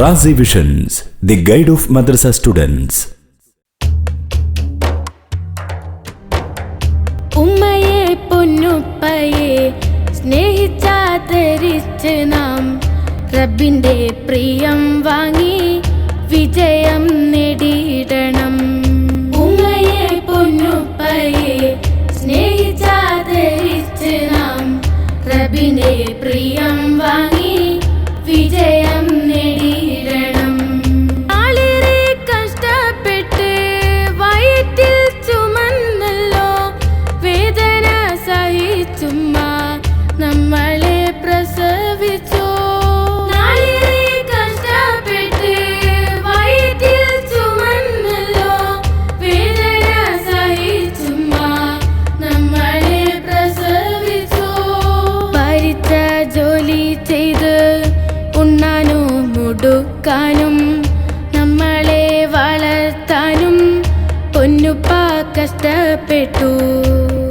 Razi visions the guide of madrasa students ഉമ്മയെ പൊന്നുപ്പയെ സ്നേഹിച്ചാദരിച്ച് നാം റബ്ബിന്റെ പ്രിയം വാങ്ങി വിജയം നേടിയിടണം. ഉമ്മയെ പൊന്നുപ്പയെ സ്നേഹിച്ചാദരിച്ച് നാം റബ്ബിന്റെ പ്രിയം വാങ്ങി വിജയം നമ്മളെ പ്രസവിച്ചോ. ജോലി ചെയ്ത് ഉണ്ണാനും മുടുക്കാനും നമ്മളെ വളർത്താനും പൊന്നുപ്പ കഷ്ടപ്പെട്ടു.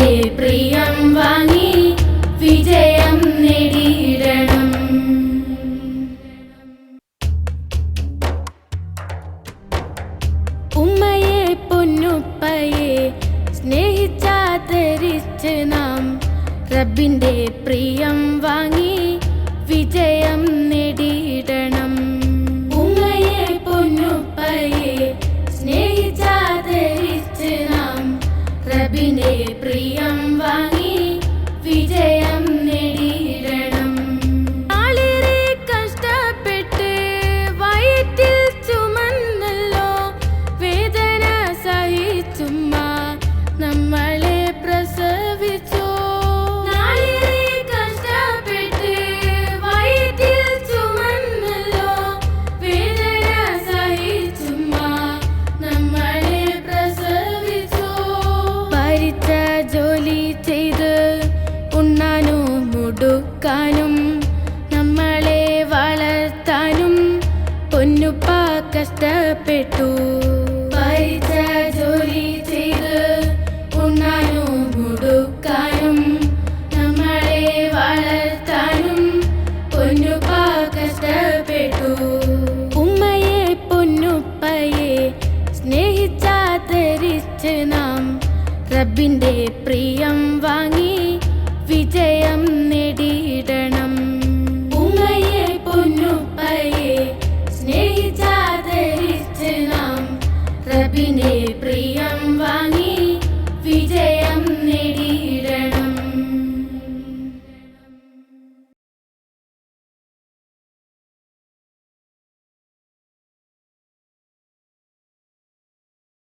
റബ്ബിന്റെ പ്രിയം വാങ്ങി വിജയം നേടിയിടണം. ഉമ്മയെ പൊന്നുപ്പയെ സ്നേഹിച്ചാദരിച്ച് നാം റബ്ബിന്റെ പ്രിയം വാങ്ങി വിജയം നേടിയിടണം. റബ്ബിന്റെ പ്രിയം വിജയം കഷ്ടപ്പെട്ട് വയറ്റിൽ ചുമന്നല്ലോ വേദന നമ്മളെ കഷ്ടപ്പെട്ടു ഭരിച്ച ജോലി നാം റബ്ബിന്റെ പ്രിയം വാങ്ങി